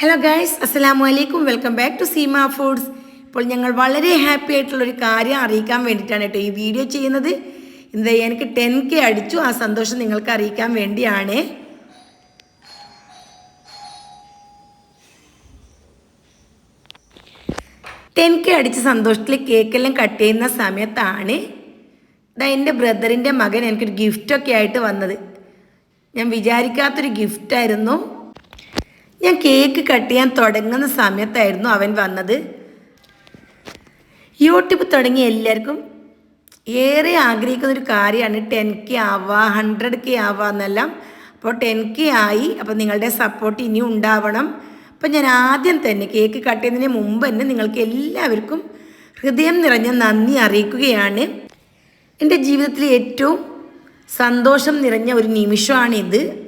Hello guys അസ്സലാമു അലൈക്കും welcome back to Seema foods ഇപ്പോൾ ഞങ്ങൾ വളരെ ഹാപ്പി ആയിട്ടുള്ള ഒരു കാര്യം അറിയിക്കാൻ വേണ്ടിയിട്ടാണ് കേട്ടോ ഈ വീഡിയോ ചെയ്യുന്നത്. എന്താ എനിക്ക് ടെൻ കെ അടിച്ചു. ആ സന്തോഷം നിങ്ങൾക്ക് അറിയിക്കാൻ വേണ്ടിയാണ്. ടെൻ കെ അടിച്ച സന്തോഷത്തിൽ കേക്കെല്ലാം കട്ട് ചെയ്യുന്ന സമയത്താണ് ഇതാ എന്റെ ബ്രദറിന്റെ മകൻ എനിക്കൊരു ഗിഫ്റ്റൊക്കെ ആയിട്ട് വന്നത്. ഞാൻ വിചാരിക്കാത്തൊരു ഗിഫ്റ്റായിരുന്നു ഞാൻ കേക്ക് കട്ട് ചെയ്യാൻ തുടങ്ങുന്ന സമയത്തായിരുന്നു അവൻ വന്നത്. യൂട്യൂബ് തുടങ്ങി എല്ലാവർക്കും ഏറെ ആഗ്രഹിക്കുന്ന ഒരു കാര്യമാണ് ടെൻ കെ ആവുക ഹൺഡ്രഡ് കെ ആവുക എന്നെല്ലാം. അപ്പോൾ ടെൻ കെ ആയി അപ്പോൾ നിങ്ങളുടെ സപ്പോർട്ട് ഇനിയും ഉണ്ടാവണം. അപ്പോൾ ഞാൻ ആദ്യം തന്നെ കേക്ക് കട്ട് ചെയ്യുന്നതിന് മുമ്പ് തന്നെ നിങ്ങൾക്ക് എല്ലാവർക്കും ഹൃദയം നിറഞ്ഞ നന്ദി അറിയിക്കുകയാണ്. എന്റെ ജീവിതത്തിലെ ഏറ്റവും സന്തോഷം നിറഞ്ഞ ഒരു നിമിഷമാണിത്.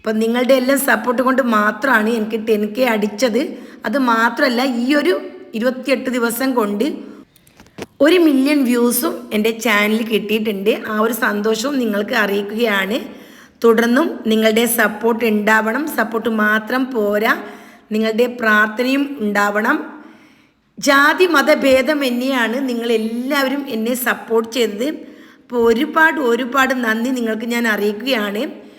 അപ്പം നിങ്ങളുടെ എല്ലാം സപ്പോർട്ട് കൊണ്ട് മാത്രമാണ് എനിക്ക് ടെൻ കെ അടിച്ചത്. അത് മാത്രമല്ല ഈ ഒരു ഇരുപത്തിയെട്ട് ദിവസം കൊണ്ട് ഒരു മില്യൺ വ്യൂസും എന്റെ ചാനൽ കിട്ടിയിട്ടുണ്ട്. ആ ഒരു സന്തോഷവും നിങ്ങൾക്ക് അറിയിക്കുകയാണ്. തുടർന്നും നിങ്ങളുടെ സപ്പോർട്ട് ഉണ്ടാവണം. സപ്പോർട്ട് മാത്രം പോരാ. നിങ്ങളുടെ പ്രാർത്ഥനയും ഉണ്ടാവണം. ജാതി മതഭേദം എന്നെയാണ് നിങ്ങളെല്ലാവരും എന്നെ സപ്പോർട്ട് ചെയ്തത്. അപ്പോൾ ഒരുപാട് ഒരുപാട് നന്ദി നിങ്ങൾക്ക് ഞാൻ അറിയിക്കുകയാണ്.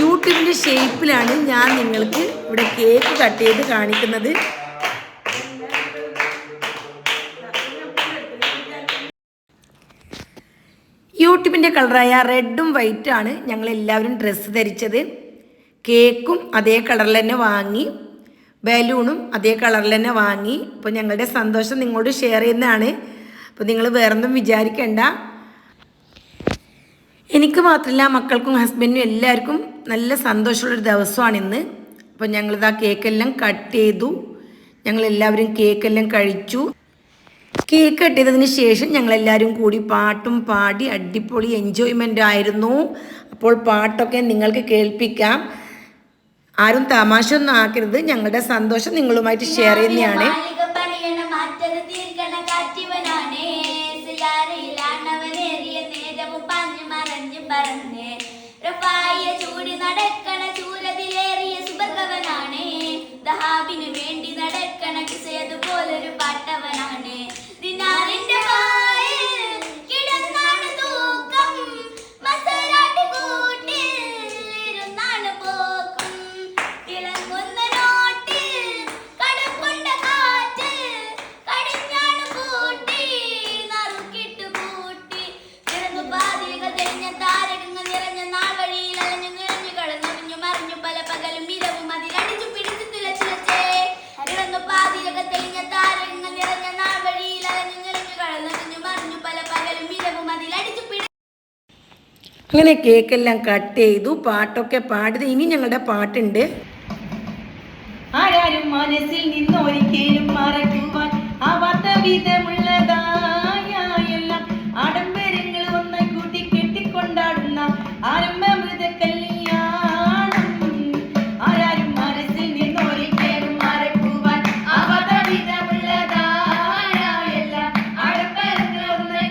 യൂട്യൂബിന്റെ ഷേപ്പിലാണ് ഞാൻ നിങ്ങൾക്ക് ഇവിടെ കേക്ക് കട്ട് ചെയ്ത് കാണിക്കുന്നത്. യൂട്യൂബിന്റെ കളറായ റെഡും വൈറ്റും ആണ് ഞങ്ങൾ എല്ലാവരും ഡ്രസ്സ് ധരിച്ചത്. കേക്കും അതേ കളറിൽ തന്നെ വാങ്ങി. ബലൂണും അതേ കളറിൽ തന്നെ വാങ്ങി. അപ്പോൾ ഞങ്ങളുടെ സന്തോഷം നിങ്ങളോട് ഷെയർ ചെയ്യുന്നതാണ്. അപ്പോൾ നിങ്ങൾ വേറൊന്നും വിചാരിക്കേണ്ട. എനിക്ക് മാത്രമല്ല മക്കൾക്കും ഹസ്ബൻഡിനും എല്ലാവർക്കും നല്ല സന്തോഷമുള്ളൊരു ദിവസമാണ് ഇന്ന് അപ്പോൾ ആ കേക്കെല്ലാം കട്ട് ചെയ്തു. ഞങ്ങളെല്ലാവരും കേക്കെല്ലാം കഴിച്ചു. കേക്ക് കട്ട് ചെയ്തതിന് ശേഷം ഞങ്ങളെല്ലാവരും കൂടി പാട്ടും പാടി അടിപൊളി എൻജോയ്മെന്റ് ആയിരുന്നു. അപ്പോൾ പാട്ടൊക്കെ നിങ്ങൾക്ക് കേൾപ്പിക്കാം. ആരും തമാശ ഒന്നും ആക്കരുത്. ഞങ്ങളുടെ സന്തോഷം നിങ്ങളുമായിട്ട് ഷെയർ ചെയ്യുന്നതാണ്. പറഞ്ഞേ. റഫായ ചൂടി നടക്കണ അങ്ങനെ കേക്കെല്ലാം കട്ട് ചെയ്തു പാട്ടൊക്കെ പാടിയത്. ഇനി ഞങ്ങളുടെ പാട്ടുണ്ട്. ആരാരും മനസ്സിൽ നിന്നൊരിക്കലും മറക്കുവാൻ എല്ലാം ഒന്നായി മനസ്സിൽ നിന്നൊരിക്കലും മറക്കുവാൻ ആവാത്ത വിധമുള്ളതായ എല്ലാം ഒന്നായി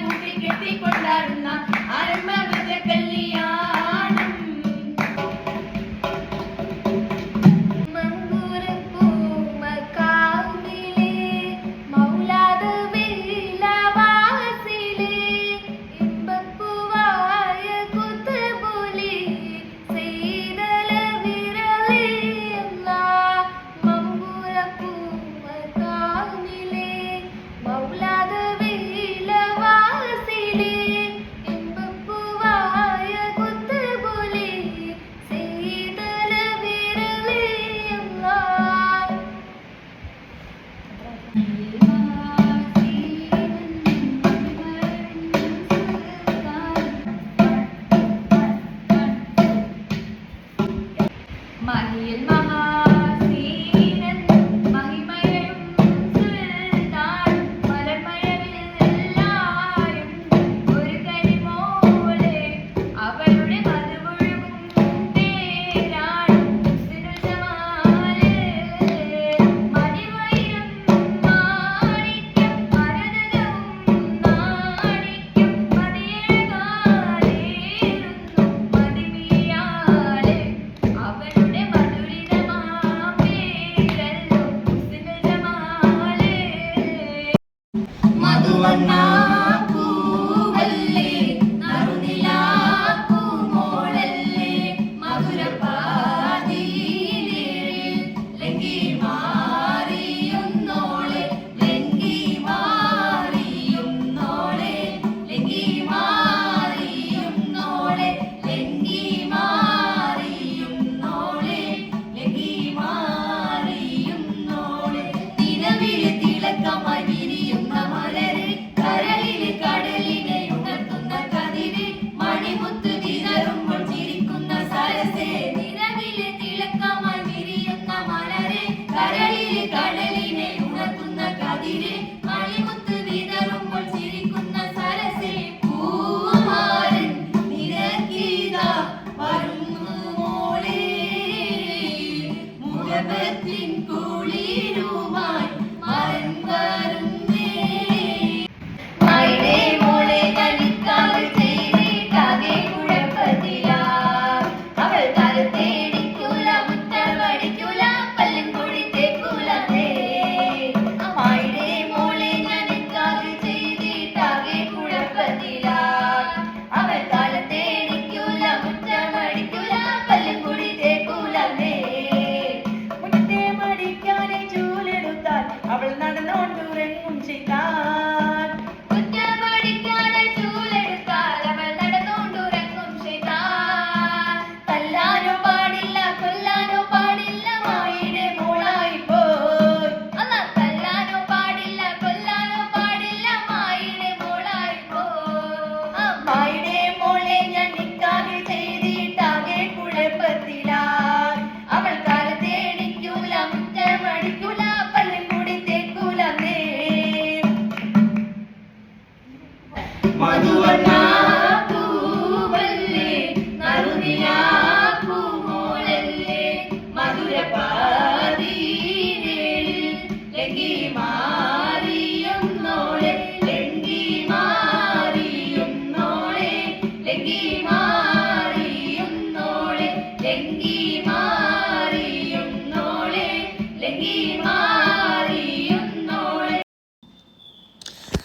now.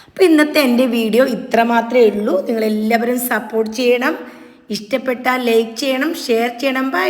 അപ്പോൾ ഇന്നത്തെ എന്റെ വീഡിയോ ഇത്ര മാത്രമേ ഉള്ളൂ. നിങ്ങളെല്ലാവരും സപ്പോർട്ട് ചെയ്യണം. ഇഷ്ടപ്പെട്ടാൽ ലൈക്ക് ചെയ്യണം ഷെയർ ചെയ്യണം. ബൈ